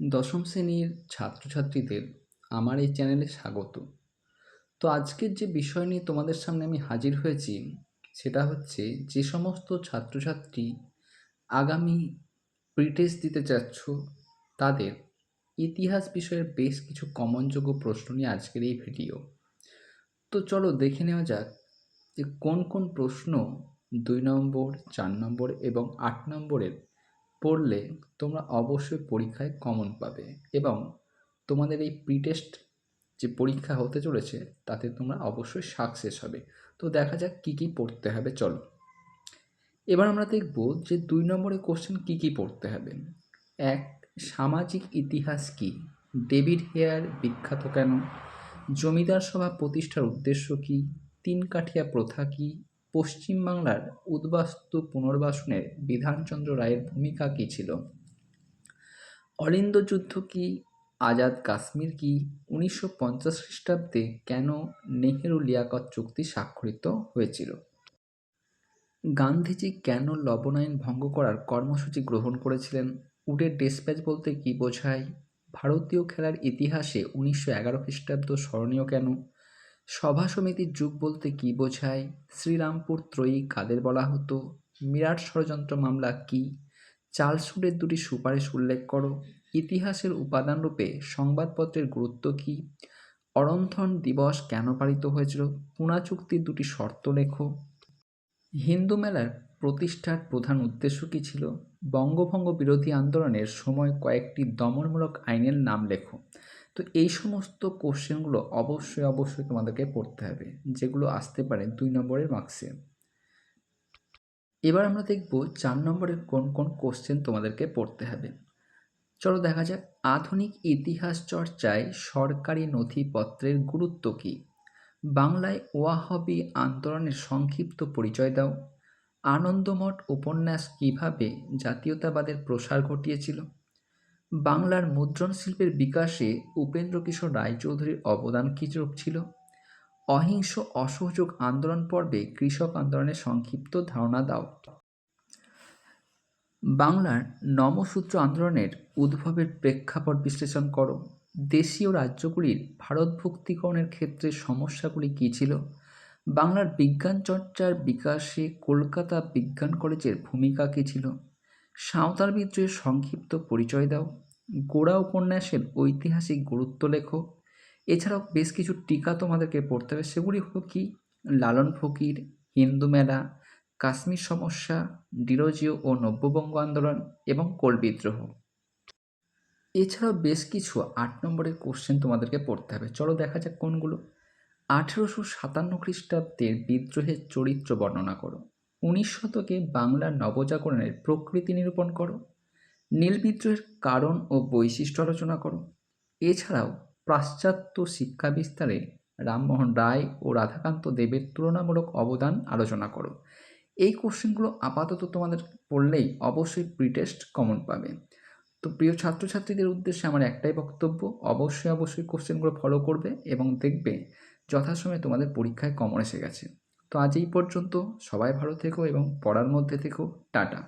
দশম শ্রেণির ছাত্রছাত্রীদের আমার এই চ্যানেলে স্বাগত। তো আজকের যে বিষয় নিয়ে তোমাদের সামনে আমি হাজির হয়েছি, সেটা হচ্ছে যে সমস্ত ছাত্রছাত্রী আগামী প্রিটেস্ট দিতে চাচ্ছ, তাদের ইতিহাস বিষয়ের বেশ কিছু কমনযোগ্য প্রশ্ন নিয়ে আজকের এই ভিডিও তো চলো দেখে নেওয়া যাক যে কোন কোন প্রশ্ন দুই নম্বর, চার নম্বর এবং আট নম্বরের পড়লে তোমরা অবশ্যই পরীক্ষায় কমন পাবে এবং তোমাদের এই প্রিটেস্ট যে পরীক্ষা হতে চলেছে, তাতে তোমরা অবশ্যই সাকসেস হবে। তো দেখা যাক কী কী পড়তে হবে, চলো। এবার আমরা দেখব যে দুই নম্বরের কোশ্চেন কী কী পড়তে হবে। এক, সামাজিক ইতিহাস কী? ডেভিড হেয়ার বিখ্যাত কেন? জমিদার সভা প্রতিষ্ঠার উদ্দেশ্য কী? তিন কাঠিয়া প্রথা কী? পশ্চিমবাংলার উদ্বাস্তু পুনর্বাসনের বিধানচন্দ্র রায়ের ভূমিকা কী ছিল? অলিন্দ যুদ্ধ কি? আজাদ কাশ্মীর কি? উনিশশো পঞ্চাশ খ্রিস্টাব্দে কেন নেহেরু লিয়াকত চুক্তি স্বাক্ষরিত হয়েছিল? গান্ধীজি কেন লবণায়ন ভঙ্গ করার কর্মসূচি গ্রহণ করেছিলেন? উডের ডেসপ্যাচ বলতে কী বোঝায়? ভারতীয় খেলার ইতিহাসে উনিশশো এগারো খ্রিস্টাব্দ স্মরণীয় কেন? সভা সমিতির যুগ বলতে কী বোঝায়? শ্রীরামপুর ত্রয়ী কাদের বলা হতো? মিরাট ষড়যন্ত্র মামলা কী? চার্লসুডের দুটি সুপারিশ উল্লেখ করো। ইতিহাসের উপাদানরূপে সংবাদপত্রের গুরুত্ব কী? অরন্থন দিবস কেন পালিত হয়েছিল? পুনা চুক্তির দুটি শর্ত লেখো। হিন্দু মেলার প্রতিষ্ঠার প্রধান উদ্দেশ্য কী ছিল? বঙ্গভঙ্গ বিরোধী আন্দোলনের সময় কয়েকটি দমনমূলক আইনের নাম লেখো। তো এই সমস্ত কোশ্চেনগুলো অবশ্যই অবশ্যই তোমাদেরকে পড়তে হবে, যেগুলো আসতে পারে দুই নম্বরের মার্কসে এবার আমরা দেখব চার নম্বরের কোন কোন কোশ্চেন তোমাদেরকে পড়তে হবে। চলো দেখা যাক, আধুনিক ইতিহাস চর্চায় সরকারি নথিপত্রের গুরুত্ব কী? বাংলায় ওয়াহবি আন্দোলনের সংক্ষিপ্ত পরিচয় দাও। আনন্দমঠ উপন্যাস কীভাবে জাতীয়তাবাদের প্রসার ঘটিয়েছিল? বাংলার মুদ্রণ শিল্পের বিকাশে উপেন্দ্র কিশোর রায়চৌধুরীর অবদান কীরূপ ছিল? অহিংস অসহযোগ আন্দোলন পর্বে কৃষক আন্দোলনের সংক্ষিপ্ত ধারণা দাও। বাংলার নমসূত্র আন্দোলনের উদ্ভবের প্রেক্ষাপট বিশ্লেষণ করো। দেশীয় রাজ্যগুলির ভারত ভারতভুক্তিকরণের ক্ষেত্রে সমস্যাগুলি কী ছিল? বাংলার বিজ্ঞান চর্চার বিকাশে কলকাতা বিজ্ঞান কলেজের ভূমিকা কী ছিল? সাঁওতাল বিদ্রোহের সংক্ষিপ্ত পরিচয় দাও। গোড়া উপন্যাসের ঐতিহাসিক গুরুত্ব লেখো। এছাড়াও বেশ কিছু টিকা তোমাদেরকে পড়তে হবে। সেগুলি হলো কি? লালন ফকির, হিন্দু মেলা, কাশ্মীর সমস্যা, ডিরোজিও ও নব্যবঙ্গ আন্দোলন এবং কোল বিদ্রোহ। এছাড়াও বেশ কিছু আট নম্বরের কোশ্চেন তোমাদেরকে পড়তে হবে। চলো দেখা যাক কোনগুলো। আঠেরোশো সাতান্ন খ্রিস্টাব্দের বিদ্রোহের চরিত্র বর্ণনা করো। উনিশ শতকে বাংলার নবজাগরণের প্রকৃতি নিরূপণ করো, নীল বিদ্রোহের কারণ ও বৈশিষ্ট্য আলোচনা করো। এছাড়াও পাশ্চাত্য শিক্ষা বিস্তারে রামমোহন রায় ও রাধাকান্ত দেবের তুলনামূলক অবদান আলোচনা করো। এই কোশ্চেনগুলো আপাতত তোমাদের পড়লেই অবশ্যই প্রিটেস্ট কমন পাবে। তো প্রিয় ছাত্রছাত্রীদের উদ্দেশ্যে আমার একটাই বক্তব্য, অবশ্যই অবশ্যই কোশ্চেনগুলো ফলো করবে এবং দেখবে যথাসময়ে তোমাদের পরীক্ষায় কমন এসে গেছে। তো আজ এই পর্যন্ত সবাই ভালো থেকো এবং পড়ার মধ্যে থেকো টাটা।